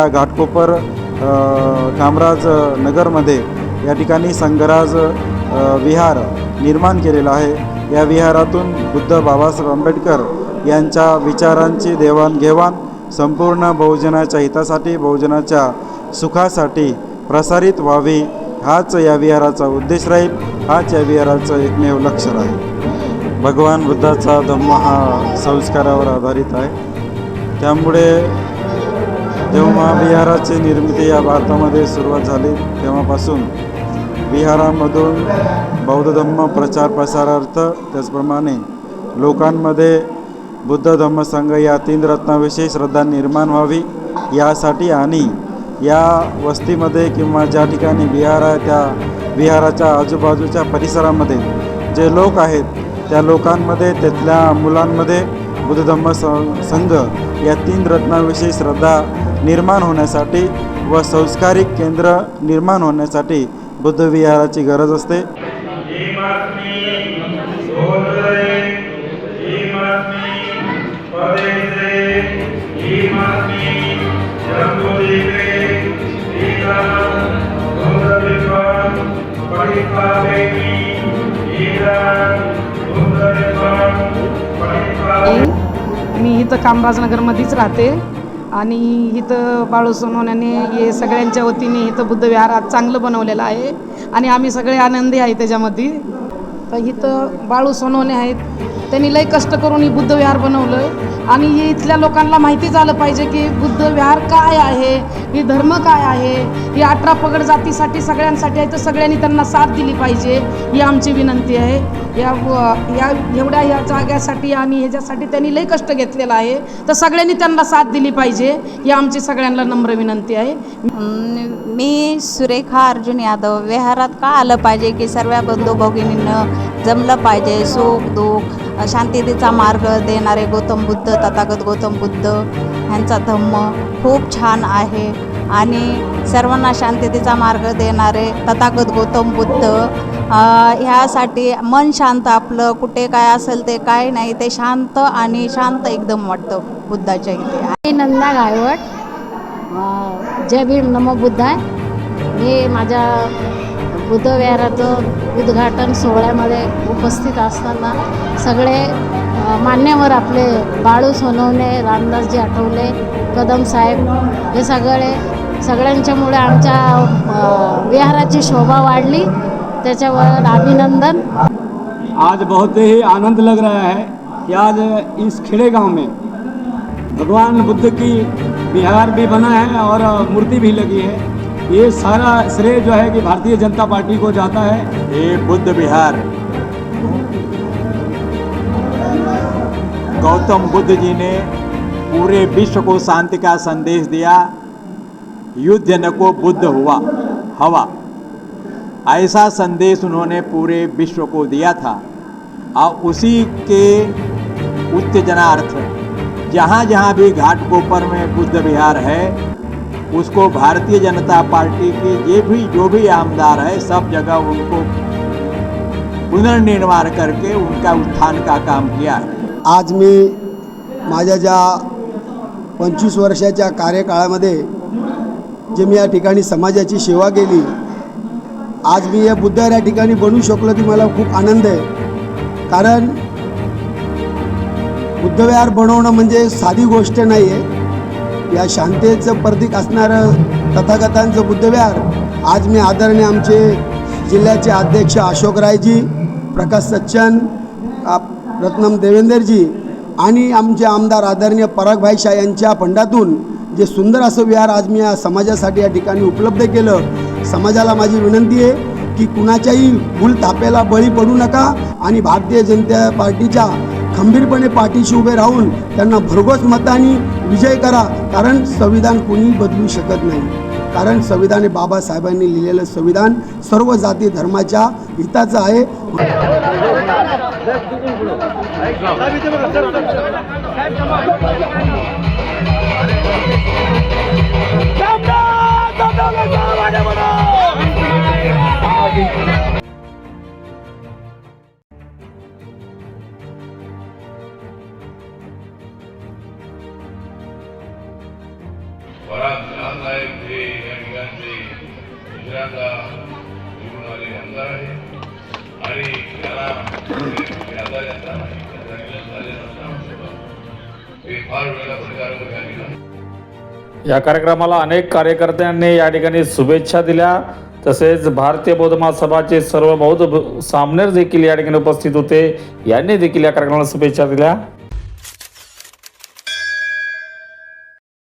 या घाटकोपर कामराज नगरमध्ये या ठिकाणी संगराज विहार निर्माण केलेला आहे. या विहारातून बुद्ध बाबासाहेब आंबेडकर यांच्या विचारांची देवाणघेवाण संपूर्ण बहुजनाच्या हितासाठी बहुजनाच्या सुखासाठी प्रसारित व्हावी हाच या विहाराचा उद्देश राहील हाच या विहाराचं एकमेव लक्ष राहील. भगवान बुद्धाचा धम्म हा संस्कारावर आधारित आहे. त्यामुळे जेव्हा बिहाराची निर्मिती या भारतामध्ये सुरुवात झाली तेव्हापासून बिहारामधून बौद्ध धम्म प्रचार प्रसारार्थ त्याचप्रमाणे लोकांमध्ये बुद्ध धम्म संघ या तीन रत्नाविषयी श्रद्धा निर्माण व्हावी यासाठी आणि या वस्तीमध्ये किंवा ज्या ठिकाणी बिहार आहे त्या बिहाराच्या आजूबाजूच्या परिसरामध्ये जे लोक आहेत त्या लोकांमध्ये त्यातल्या मुलांमध्ये बुद्धधम्म स संघ या तीन रत्नाविषयी श्रद्धा निर्माण होण्यासाठी व संस्कारिक केंद्र निर्माण होण्यासाठी बुद्धविहाराची गरज असते. ीमस्मि इथं कामराजनगरमध्येच राहते. आणि इथं बाळू सोनवण्याने हे सगळ्यांच्या वतीने इथं बुद्धविहारात चांगलं बनवलेलं आहे. आणि आम्ही सगळे आनंदी आहे त्याच्यामध्ये. तर इथं बाळू सोनवणे आहेत. त्यांनी लई कष्ट करून ही बुद्ध विहार बनवलं आणि हे इथल्या लोकांना माहिती झालं पाहिजे की बुद्ध विहार काय आहे ही धर्म काय आहे ही अठरा पगड जातीसाठी सगळ्यांसाठी आहे तर सगळ्यांनी त्यांना साथ दिली पाहिजे ही आमची विनंती आहे. या व- या एवढ्या या जाग्यासाठी आणि ह्याच्यासाठी त्यांनी लई कष्ट घेतलेला आहे तर सगळ्यांनी त्यांना साथ दिली पाहिजे ही आमची सगळ्यांना नम्र विनंती आहे. मी सुरेखा अर्जुन यादव विहारात का आलं पाहिजे की सर्व बंधू भगिनीनं जमलं पाहिजे सुख दुःख शांततेचा मार्ग देणारे गौतम बुद्ध तथागत गौतम बुद्ध ह्यांचा धम्म खूप छान आहे. आणि सर्वांना शांततेचा मार्ग देणारे तथागत गौतम बुद्ध ह्यासाठी मन शांत आपलं कुठे काय असेल ते काय नाही ते शांत आणि शांत एकदम वाटतं बुद्धाच्या इथे. मी नंदा गायवट जय भीम नमो बुद्धाय. मी माझ्या बुद्धविहाराचं उद्घाटन सोहळ्यामध्ये उपस्थित असताना सगळे मान्यवर आपले बाळू सोनवणे रामदासजी आठवले कदम साहेब हे सगळे सगळ्यांच्यामुळे आमच्या विहाराची शोभा वाढली. त्याच्यावर अभिनंदन. आज बहुत ही आनंद लग रहा है कि आज इस खेड़े गांव में भगवान बुद्ध की विहार भी बना है और मूर्ति भी लगी है। ये सारा श्रेय जो है कि भारतीय जनता पार्टी को जाता है। हे बुद्ध विहार। गौतम बुद्ध जी ने पूरे विश्व को शांति का संदेश दिया। युद्ध न को बुद्ध हुआ, हवा। ऐसा संदेश उन्होंने पूरे विश्व को दिया था। और उसी के उत्तेजनार्थ जहाँ जहाँ भी घाटकोपर में बुद्ध विहार है उसको भारतीय जनता पार्टी के ये भी जो भी आमदार है सब जगह उनको पुनर्निर्माण करके उनका उत्थान का काम किया आज मी माझ्या ज्या पंचवीस वर्षाच्या कार्यकाळामध्ये जे मी या ठिकाणी समाजाची सेवा केली आज मी या बुद्धार या ठिकाणी बनू शकलो की मला खूप आनंद आहे. कारण बुद्धविहार बनवणं म्हणजे साधी गोष्ट नाही आहे या शांतेचं प्रतीक असणारं तथागतांचं बुद्धविहार. आज मी आदरणीय आमचे जिल्ह्याचे अध्यक्ष अशोक रायजी प्रकाश सच्चन रत्नम देवेंदरजी आणि आमचे आमदार आदरणीय परागभाई शाह यांच्या फंडातून जे सुंदर असं विहार आज मी या समाजासाठी या ठिकाणी उपलब्ध केलं समाजाला माझी विनंती आहे की कुणाच्याही भूल तापेला बळी पडू नका आणि भारतीय जनता पार्टीच्या खंबीरपणे पाठीशी उभे राहून त्यांना भरघोस मताने विजय करा कारण संविधान कोणीही बदलू शकत नाही कारण संविधान हे बाबासाहेबांनी लिहिलेलं संविधान सर्व जाती धर्माच्या हिताचं आहे Thank you. पराग साहेब हे या ठिकाणचे दुसऱ्यांदा निवडून आलेले आमदार आहे आणि त्यांना आजार आमदार नाही, त्यांना निवडून झाले नसताना सुद्धा ते फार वेळा प्रचार झालेला या कार्यक्रमाला अनेक कार्यकर्त्यांनी या ठिकाणी शुभेच्छा दिल्या. तसेच भारतीय बौद्ध महासभाचे सर्व बौद्ध सामनेर देखील या ठिकाणी उपस्थित होते. यांनी देखील या कार्यक्रमाला शुभेच्छा दिल्या.